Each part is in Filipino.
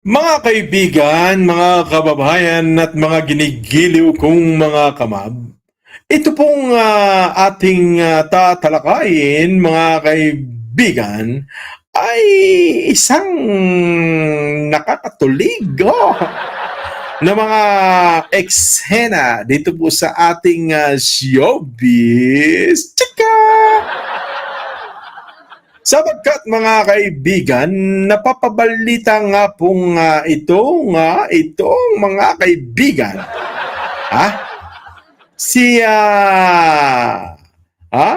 Mga kaibigan, mga kababayan at mga ginigiliw kong mga kamab, ito pong ah, ating ah, tatalakayin, mga kaibigan, ay isang nakakatulig oh, na mga eksena dito po sa ating ah, showbiz. Chika! Sapagkat mga kaibigan, napapabalita nga pong ah, ito nga, itong mga kaibigan. Ha? Si ah, ha?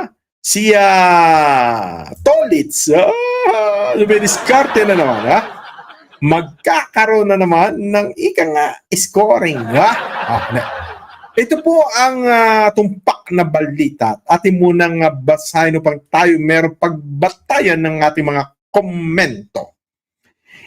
Si ah, Tolitz, ah, dumidiskarte na naman, ha? Magkakaroon na naman ng ika nga scoring, ha? Ah, na- ito po ang ah, tumpak na balita. At atin munang uh, basahin upang tayo meron pagbatayan ng ating mga komento.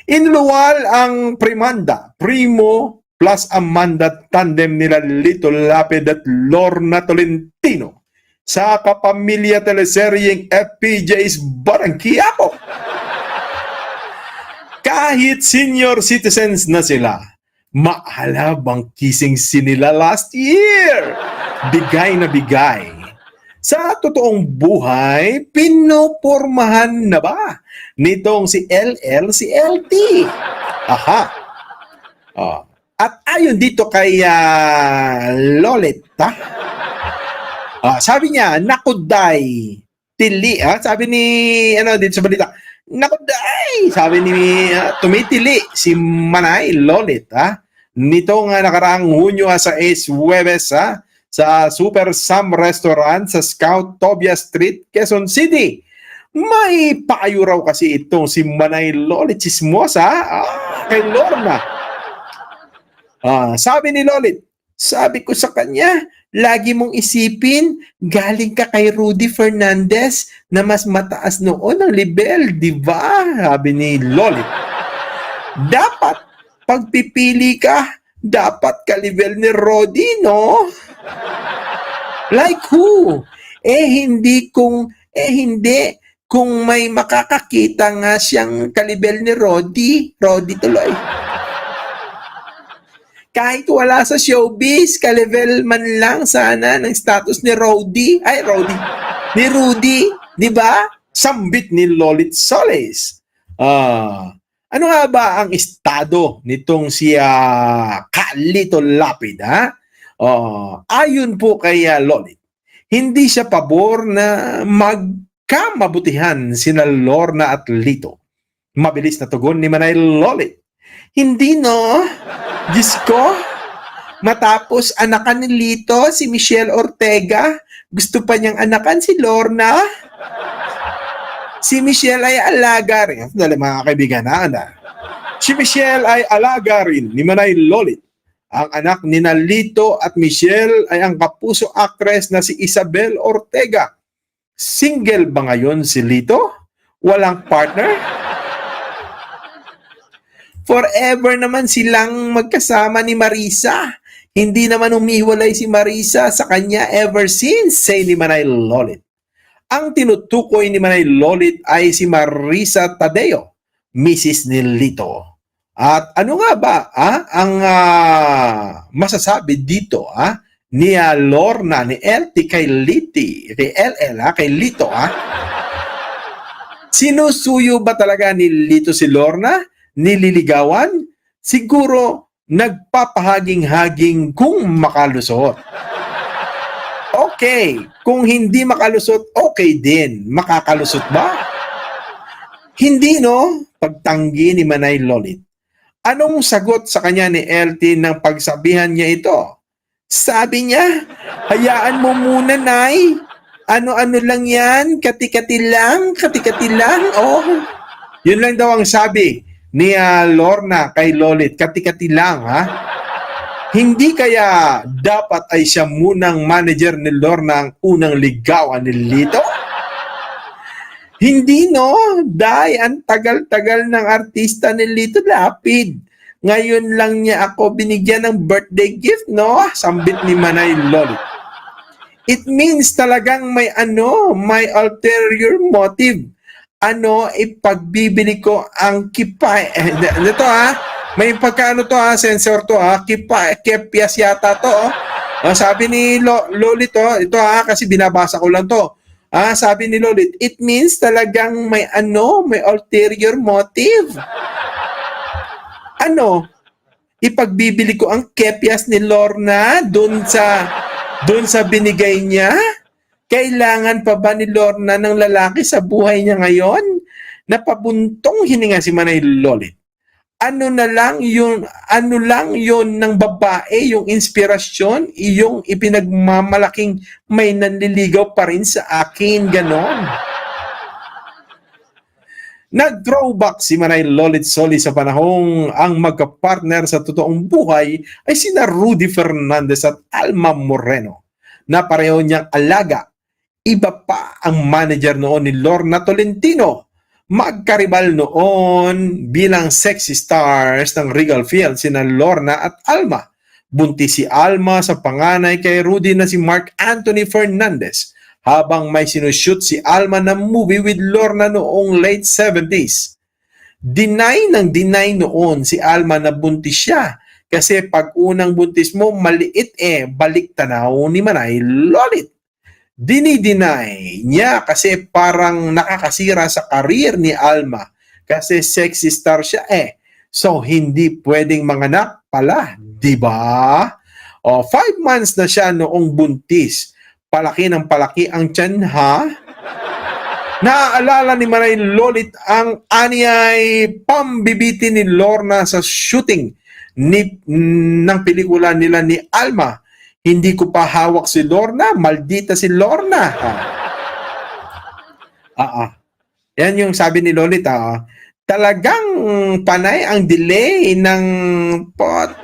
Inluwal ang Primanda, Primo plus Amanda tandem nila Lito Lapid at Lorna Tolentino sa kapamilya teleseryeng FPJ's Barangkiako. Kahit senior citizens na sila, maalabang kissing sinila last year. Bigay na bigay. Sa totoong buhay, pinopormahan na ba nitong si LL si LT? Aha. Ah. At ayon dito kay ah, Lolita, ah, sabi niya, nakuday, tili, ah, sabi ni, ano, dito sa balita, nakuday, sabi ni, ah, tumitili si Manay Lolit, nito nga nakaraang Hunyo sa Ace Huwebes, ah, sa Super Sam Restaurant sa Scout Tobia Street, Quezon City. May payo raw kasi itong si Manay Lolit Chismosa ah, kay Lorna. Ah, sabi ni Lolit, sabi ko sa kanya, lagi mong isipin, galing ka kay Rudy Fernandez na mas mataas noon ang level, di ba? Sabi ni Lolit. Dapat, pagpipili ka, dapat ka-level ni Rodi, no? Like who? Eh hindi kung eh hindi kung may makakakita nga siyang kalibel ni Rodi, Rodi tuloy. Kahit wala sa showbiz, kalevel man lang sana ng status ni Rodi, ay Rodi, ni Rudy, di ba? Sambit ni Lolit Solis. Ah, ano nga ba ang estado nitong si ah, Kalito Lapid, ha? Oh, ayon po kay ah, Lolit, hindi siya pabor na magkamabutihan sina Lorna at Lito. Mabilis na tugon ni Manay Lolit. Hindi no? Diyos ko, matapos anakan ni Lito si Michelle Ortega, gusto pa niyang anakan si Lorna. Si Michelle ay alaga rin. Dali mga kaibigan, ha? Anda. Si Michelle ay alaga rin ni Manay Lolit. Ang anak ni Nalito at Michelle ay ang kapuso actress na si Isabel Ortega. Single ba ngayon si Lito? Walang partner? Forever naman silang magkasama ni Marisa. Hindi naman umihiwalay si Marisa sa kanya ever since, say ni Manay Lolit. Ang tinutukoy ni Manay Lolit ay si Marisa Tadeo, Mrs. ni Lito. At ano nga ba ah, ang ah, masasabi dito ah, ni ah, Lorna, ni LT kay Liti, kay LL ah, kay Lito ah? Sinusuyo ba talaga ni Lito si Lorna? Nililigawan? Siguro nagpapahaging-haging kung makalusot. Okay, kung hindi makalusot, okay din. Makakalusot ba? Hindi no, pagtanggi ni Manay Lolit. Anong sagot sa kanya ni LT nang pagsabihan niya ito? Sabi niya, hayaan mo muna, Nay. Ano-ano lang yan, kati-kati lang, kati-kati lang. Oh, yun lang daw ang sabi ni ah, Lorna kay Lolit, kati-kati lang, ha? Hindi kaya dapat ay siya munang manager ni Lorna ang unang ligawan ni Lito? Hindi no, dahil ang tagal-tagal ng artista ni Lito Lapid. Ngayon lang niya ako binigyan ng birthday gift, no? Sambit ni Manay Lolit. It means talagang may ano, may ulterior motive. Ano, ipagbibili ko ang kipay. Eh, ito ha, May pagkaano to ha, sensor to ha, kipa, kepias yata to. Oh. Ah, sabi ni Lo, Lolit to, ito ha, kasi binabasa ko lang to. Ah, sabi ni Lolit, it means talagang may ano, may ulterior motive. Ano? Ipagbibili ko ang kepias ni Lorna dun sa dun sa binigay niya? Kailangan pa ba ni Lorna ng lalaki sa buhay niya ngayon? Napabuntong hininga si Manay Lolit ano na lang yung ano lang yon ng babae yung inspirasyon yung ipinagmamalaking may nanliligaw pa rin sa akin ganon. Nag-throwback si Manay Lolit Soli sa panahong ang magka-partner sa totoong buhay ay sina Rudy Fernandez at Alma Moreno. Na pareho niyang alaga. Iba pa ang manager noon ni Lorna Tolentino magkaribal noon bilang sexy stars ng Regal Field sina Lorna at Alma. Buntis si Alma sa panganay kay Rudy na si Mark Anthony Fernandez habang may sinushoot si Alma ng movie with Lorna noong late 70s. Deny ng deny noon si Alma na buntis siya kasi pag unang buntis mo maliit eh balik tanaw ni Manay Lolit dinideny niya kasi parang nakakasira sa career ni Alma kasi sexy star siya eh. So, hindi pwedeng manganak pala, di ba? O, five months na siya noong buntis. Palaki ng palaki ang tiyan, ha? Naaalala ni Manay Lolit ang anyay pambibiti ni Lorna sa shooting ni, ng pelikula nila ni Alma hindi ko pa hawak si Lorna, maldita si Lorna. Ah, ah. Yan yung sabi ni Lolita. Ah. Talagang panay ang delay ng pot.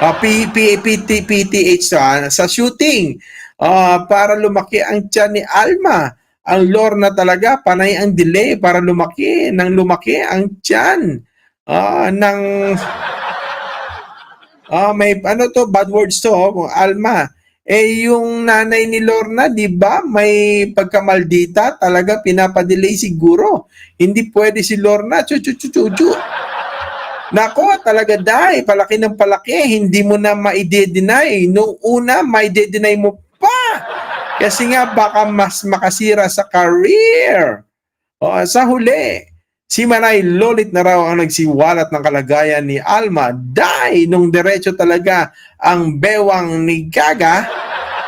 Ah, P, P, PT, PTH ah, sa shooting. Ah, para lumaki ang tiyan ni Alma. Ang Lorna talaga, panay ang delay para lumaki, nang lumaki ang tiyan ah, ng Ah, may ano to, bad words to, oh, Alma. Eh yung nanay ni Lorna, 'di ba? May pagkamaldita, talaga pinapadelay siguro. Hindi pwede si Lorna, chu chu chu chu. chu. Nako, talaga dai, palaki ng palaki, hindi mo na maide-deny. Nung una, maide-deny mo pa. Kasi nga baka mas makasira sa career. O, sa huli, Si Manay Lolit na raw ang nagsiwalat ng kalagayan ni Alma dahil nung diretso talaga ang bewang ni Gaga,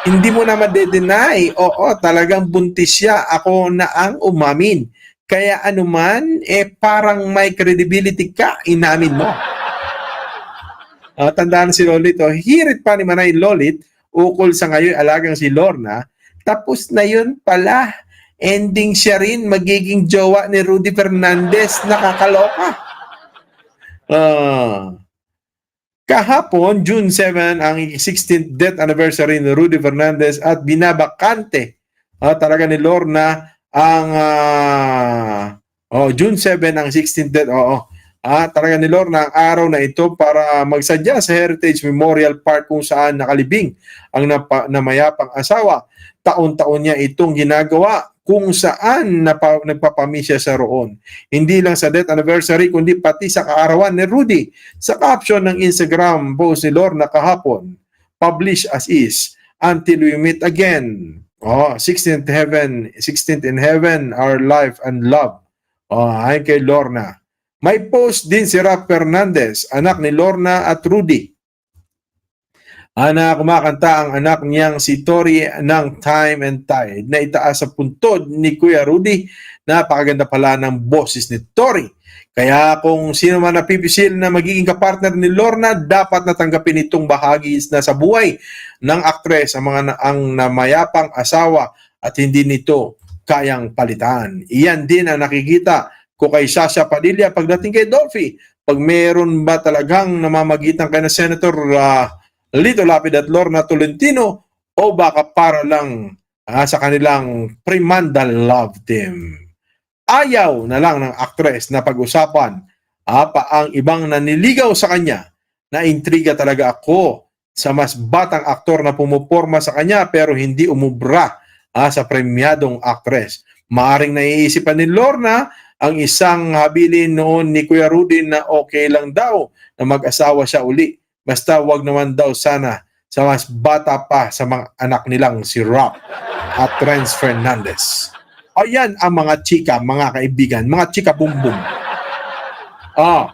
hindi mo na madedenay. Oo, talagang buntis siya. Ako na ang umamin. Kaya anuman, eh parang may credibility ka, inamin mo. Uh, tandaan si Lolit, oh, hirit pa ni Manay Lolit, ukol sa ngayon alagang si Lorna, tapos na yun pala ending siya rin magiging jowa ni Rudy Fernandez. Nakakaloka. Uh, kahapon, June 7, ang 16th death anniversary ni Rudy Fernandez at binabakante uh, talaga ni Lorna ang uh, oh, June 7 ang 16th death. Oo. Oh, Ah, talaga ni Lorna ang araw na ito para magsadya sa Heritage Memorial Park kung saan nakalibing ang napa, namayapang asawa. Taon-taon niya itong ginagawa kung saan napa, nagpapamisya sa roon. Hindi lang sa death anniversary, kundi pati sa kaarawan ni Rudy. Sa caption ng Instagram post ni Lorna kahapon, publish as is, until we meet again. Oh, 16th heaven, 16th in heaven, our life and love. Oh, ay kay Lorna. May post din si Rap Fernandez, anak ni Lorna at Rudy. Ana kumakanta ang anak niyang si Tori ng Time and Tide na itaas sa puntod ni Kuya Rudy. Napakaganda pala ng boses ni Tori. Kaya kung sino man napipisil na magiging kapartner ni Lorna, dapat natanggapin itong bahagi na sa buhay ng aktres ang mga ang namayapang asawa at hindi nito kayang palitan. Iyan din ang nakikita ko kay Sasha Padilla pagdating kay Dolphy. Pag meron ba talagang namamagitan kay na Senator uh, Lito Lapid at Lorna Tolentino o baka para lang uh, sa kanilang primandal love team. Ayaw na lang ng aktres na pag-usapan uh, pa ang ibang naniligaw sa kanya na intriga talaga ako sa mas batang aktor na pumuporma sa kanya pero hindi umubra uh, sa premyadong aktres. Maaring naiisipan ni Lorna ang isang habilin noon ni Kuya Rudy na okay lang daw na mag-asawa siya uli. Basta wag naman daw sana sa mas bata pa sa mga anak nilang si Rock at Renz Fernandez. Ayan ang mga chika, mga kaibigan, mga chika bumbum. Ah.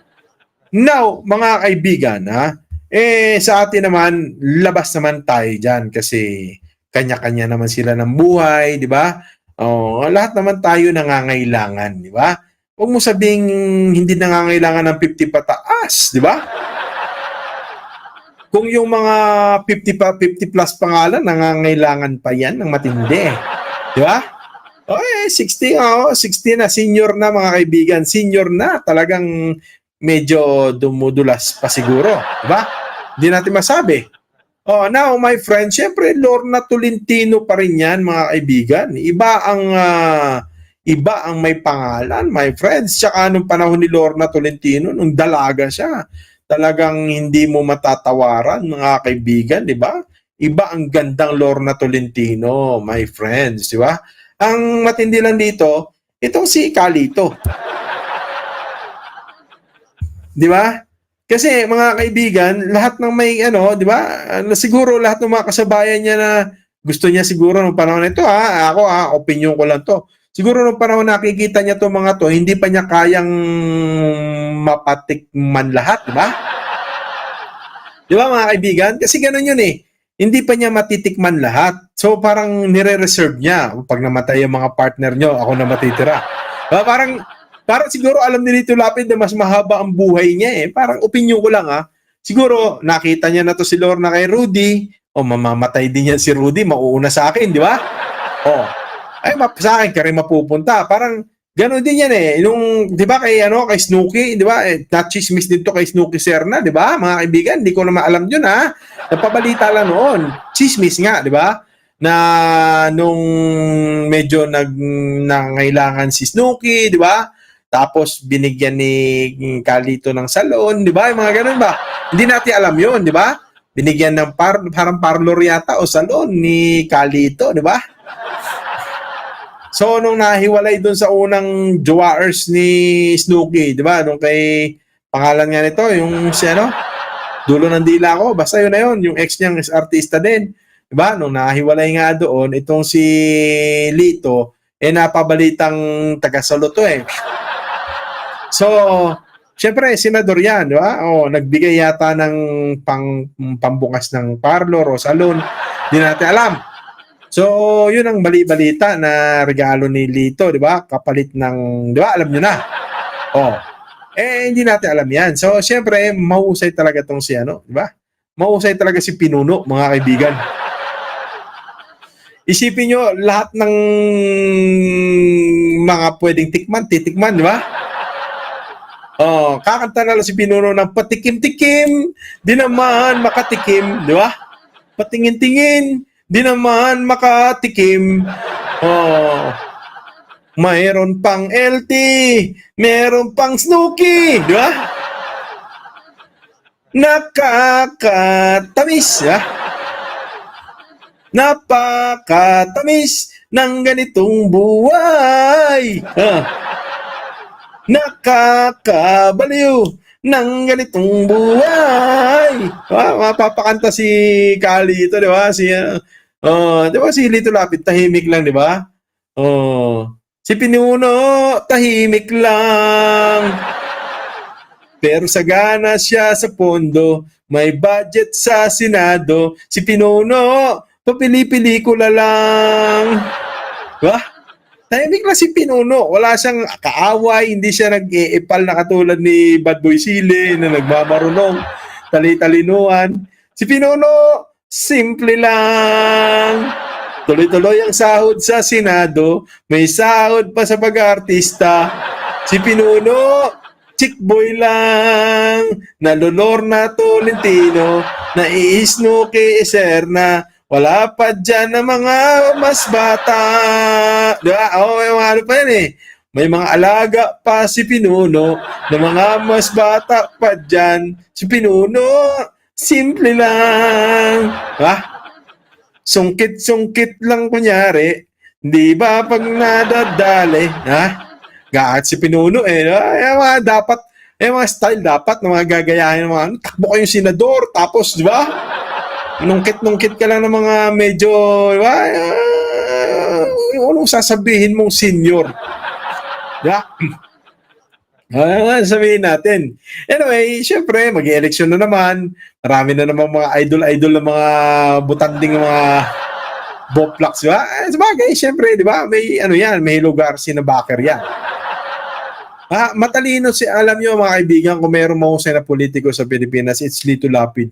Now, mga kaibigan, ha? Eh, sa atin naman, labas naman tayo dyan kasi kanya-kanya naman sila ng buhay, di ba? Oh, lahat naman tayo nangangailangan, di ba? Huwag mo sabing hindi nangangailangan ng 50 pataas, di ba? Kung yung mga 50 pa 50 plus pangalan nangangailangan pa yan ng matindi, di ba? Oh, eh, 60 oh, 60 na senior na mga kaibigan, senior na talagang medyo dumudulas pa siguro, di ba? Hindi natin masabi. Oh, now my friend, syempre Lorna Tolentino pa rin 'yan, mga kaibigan. Iba ang ah, iba ang may pangalan, my friends. Tsaka nung panahon ni Lorna Tolentino, nung dalaga siya, talagang hindi mo matatawaran, mga kaibigan, di ba? Iba ang gandang Lorna Tolentino, my friends, di ba? Ang matindi lang dito, itong si Calito. Di ba? Kasi mga kaibigan, lahat ng may ano, 'di ba? Ano, siguro lahat ng mga kasabayan niya na gusto niya siguro nung panahon nito ha, ako ha, opinion ko lang 'to. Siguro nung panahon nakikita niya 'tong mga 'to, hindi pa niya kayang mapatikman lahat, 'di ba? 'Di ba mga kaibigan? Kasi ganoon 'yun eh. Hindi pa niya matitikman lahat. So parang nire-reserve niya. Pag namatay yung mga partner niyo, ako na matitira. Diba? Parang Parang siguro alam ni Lito Lapid na mas mahaba ang buhay niya eh. Parang opinion ko lang ha. Siguro nakita niya na to si Lorna kay Rudy. O mamamatay din yan si Rudy, mauuna sa akin, di ba? O. Ay, map sa akin ka rin mapupunta. Parang gano'n din yan eh. Nung, di ba kay, ano, kay Snooki, di ba? Eh, na-chismis din to kay Snooki Serna, di ba? Mga kaibigan, di ko na maalam yun ha. Napabalita lang noon. Chismis nga, di ba? Na nung medyo nag nangailangan si Snooki, di ba? Tapos binigyan ni Kalito ng salon, di ba? Mga ganun ba? Hindi natin alam yun, di ba? Binigyan ng par parang parlor yata o salon ni Kalito, di ba? So, nung nahiwalay doon sa unang jowaers ni Snooki, di ba? Nung kay, pangalan nga nito, yung si ano, dulo ng dila ko, basta yun na yun, yung ex niyang is artista din. Di ba? Nung nahiwalay nga doon, itong si Lito, eh napabalitang taga-salo to eh. So, syempre, senador yan, di ba? O, nagbigay yata ng pang, pambukas ng parlor o salon. Di natin alam. So, yun ang bali-balita na regalo ni Lito, di ba? Kapalit ng, di ba? Alam nyo na. Oh. Eh, hindi natin alam yan. So, syempre, mahusay talaga tong si ano, di ba? Mahusay talaga si Pinuno, mga kaibigan. Isipin nyo, lahat ng mga pwedeng tikman, titikman, di ba? Oh, kakanta na lang si Pinuno ng patikim-tikim, di naman makatikim, di ba? Patingin-tingin, di naman makatikim. Oh, mayroon pang LT, mayroon pang Snooki, di ba? Nakakatamis, ya. Napakatamis ng ganitong buhay. Ah nakakabaliw ng ganitong buhay. Ah, mapapakanta si Kali ito, di ba? Si, uh, oh, di ba si Lito Lapid, tahimik lang, di ba? Oh, si Pinuno, tahimik lang. Pero sagana siya sa pondo, may budget sa Senado. Si Pinuno, papili-pelikula lang. Diba? Tahimik lang si Pinuno. Wala siyang kaaway, hindi siya nag-iipal na katulad ni Bad Boy Sile na nagmamarunong, tali-talinuan. Si Pinuno, simple lang. Tuloy-tuloy ang sahod sa Senado, may sahod pa sa pag-artista. Si Pinuno, chick boy lang, nalolor na Tolentino, naiisno kay Eserna, wala pa dyan na mga mas bata. Di ba? Oo, oh, may mga ano pa yan eh. May mga alaga pa si Pinuno na mga mas bata pa dyan. Si Pinuno, simple lang. Ha? Sungkit-sungkit lang kunyari. Di ba pag nadadali? Ha? Gahat si Pinuno eh. Eh, mga dapat, eh, mga style dapat na mga gagayahin ng mga, ano, takbo kayong senador, tapos, di ba? Nungkit-nungkit ka lang ng mga medyo, di ba? Uh, anong sasabihin mong senior? Di ba? Nga sabihin natin? Anyway, syempre, mag-eleksyon na naman. Marami na naman mga idol-idol na mga butanding mga boplaks, di ba? Eh, sabagay, syempre, di ba? May ano yan, may lugar sinabaker yan. Ah, matalino si alam niyo mga kaibigan kung mayroong mahusay na politiko sa Pilipinas, it's Lito Lapid.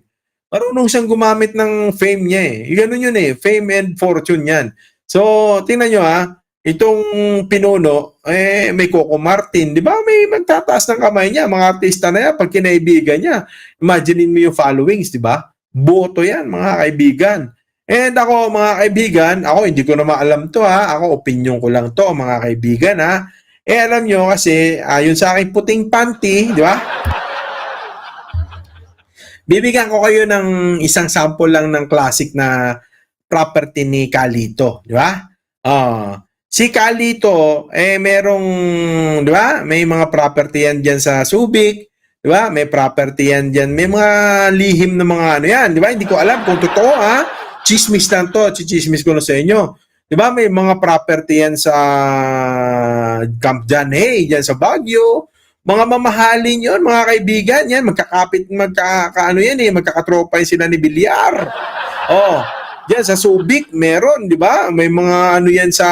Marunong siyang gumamit ng fame niya eh. Ganun yun eh, fame and fortune yan. So, tingnan niyo ha, itong pinuno, eh, may Coco Martin, di ba? May magtataas ng kamay niya, mga artista na yan, pag kinaibigan niya. Imaginein mo yung followings, di ba? Boto yan, mga kaibigan. And ako, mga kaibigan, ako hindi ko naman alam to ha. Ako, opinion ko lang to, mga kaibigan ha. Eh, alam nyo kasi, ayon sa aking puting panty, di ba? Bibigyan ko kayo ng isang sample lang ng classic na property ni Calito, di ba? Ah, si Calito, eh merong, di ba? May mga property yan dyan sa Subic, di ba? May property yan dyan. May mga lihim na mga ano yan, di ba? Hindi ko alam kung totoo, ha? Chismis lang to, chichismis ko na sa inyo. Di ba? May mga property yan sa Camp John Hay, dyan sa Baguio. Mga mamahalin yon mga kaibigan yan. Magkakapit, magka, ano yan eh, magkakatropa yun sila ni Bilyar. Oh, Diyan sa Subic, meron, di ba? May mga ano yan sa,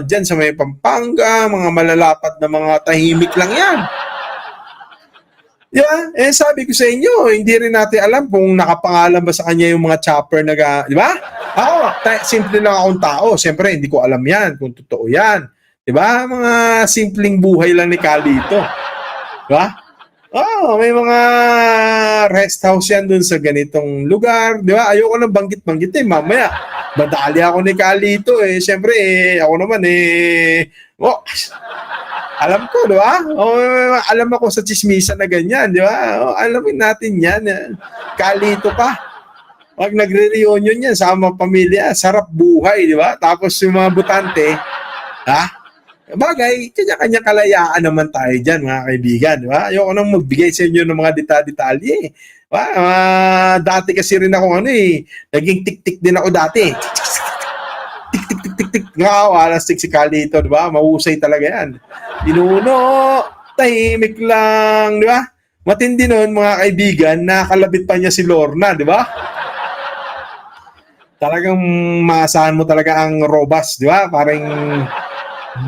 diyan sa may Pampanga, mga malalapat na mga tahimik lang yan. Di ba? Eh, sabi ko sa inyo, hindi rin natin alam kung nakapangalan ba sa kanya yung mga chopper na, di ba? Ako, simple lang akong tao. Siyempre, hindi ko alam yan kung totoo yan. Di ba? Mga simpleng buhay lang ni Calito. Di ba? Oh, may mga rest house yan dun sa ganitong lugar. Di ba? Ayoko nang banggit-banggit eh. Mamaya, madali ako ni Calito eh. Siyempre, eh, ako naman eh. Oh, alam ko, di ba? Oh, alam ako sa chismisa na ganyan, di ba? Oh, alamin natin yan. Kalito pa. Pag nagre-reunion yan, sama pamilya, sarap buhay, di ba? Tapos yung mga butante, ha? Bagay, kanya-kanya kalayaan naman tayo dyan, mga kaibigan, di ba? Ayoko nang magbigay sa inyo ng mga deta-detalye. eh. Diba? Ah, dati kasi rin ako ano eh, naging tik-tik din ako dati. Tik-tik-tik-tik-tik. Nga, alas tik si Kalito, di ba? Mahusay talaga yan. Pinuno, tahimik lang, di ba? Matindi nun, mga kaibigan, nakalabit pa niya si Lorna, di ba? Talagang maasahan mo talaga ang robas, di ba? Parang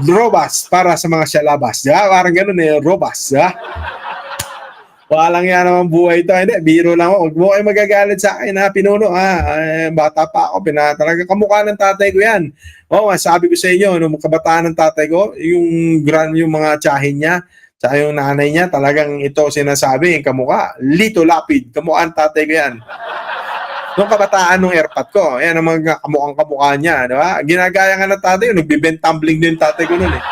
robas para sa mga syalabas, di ba? Parang ganun eh, robas, ba? Walang yan naman buhay ito. Hindi, biro lang ako. Huwag mo kayo magagalit sa akin ha, pinuno ha. Eh, bata pa ako, pina, talaga kamukha ng tatay ko yan. Oo, sabi ko sa inyo, nung kabataan ng tatay ko, yung grand, yung mga tsahin niya, sa yung nanay niya, talagang ito sinasabi, kamukha, Lito Lapid, kamukha ng tatay ko yan. Nung kabataan nung airpot ko, yan ang mga kamukhang kamukha niya, di ba? Ginagaya nga ng tatay ko, nagbibent tumbling din tatay ko noon eh.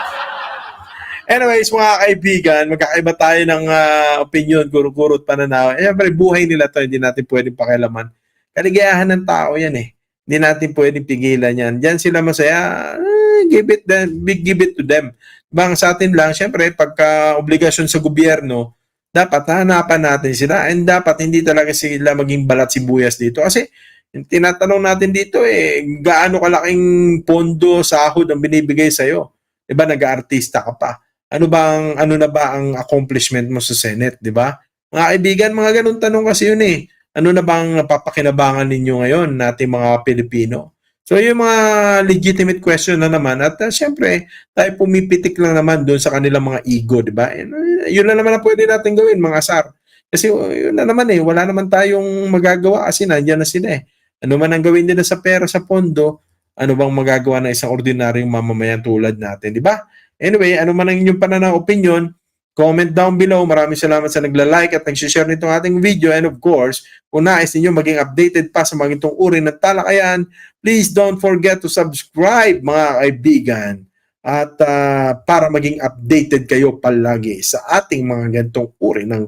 Anyways, mga kaibigan, magkakaiba tayo ng ah, opinion, guro-gurot, pananaw. Eh, syempre, buhay nila to, hindi natin pwedeng pakialaman. Kaligayahan ng tao yan eh. Hindi natin pwedeng pigilan yan. Diyan sila masaya, eh, give it them, give it to them. Bang sa atin lang, syempre, pagka obligasyon sa gobyerno, dapat hanapan natin sila and dapat hindi talaga sila maging balat sibuyas dito. Kasi yung tinatanong natin dito eh, gaano kalaking pondo, sahod ang binibigay sa'yo? Diba, nag-aartista ka pa ano bang ano na ba ang accomplishment mo sa Senate, 'di ba? Mga kaibigan, mga ganun tanong kasi yun eh. Ano na bang napapakinabangan ninyo ngayon nating mga Pilipino? So yung mga legitimate question na naman at uh, syempre tayo pumipitik lang naman doon sa kanilang mga ego, 'di ba? Uh, yun na naman ang pwede natin gawin, mga sar. Kasi uh, yun na naman eh, wala naman tayong magagawa kasi nandiyan na sila eh. Ano man ang gawin nila sa pera sa pondo, ano bang magagawa ng isang ordinaryong mamamayan tulad natin, di ba? Anyway, ano man ang inyong pananaw, opinion, comment down below. Maraming salamat sa nagla-like at nag-share nitong ating video. And of course, kung nais ninyo maging updated pa sa mga itong uri ng talakayan, please don't forget to subscribe mga kaibigan. At ah, para maging updated kayo palagi sa ating mga ganitong uri ng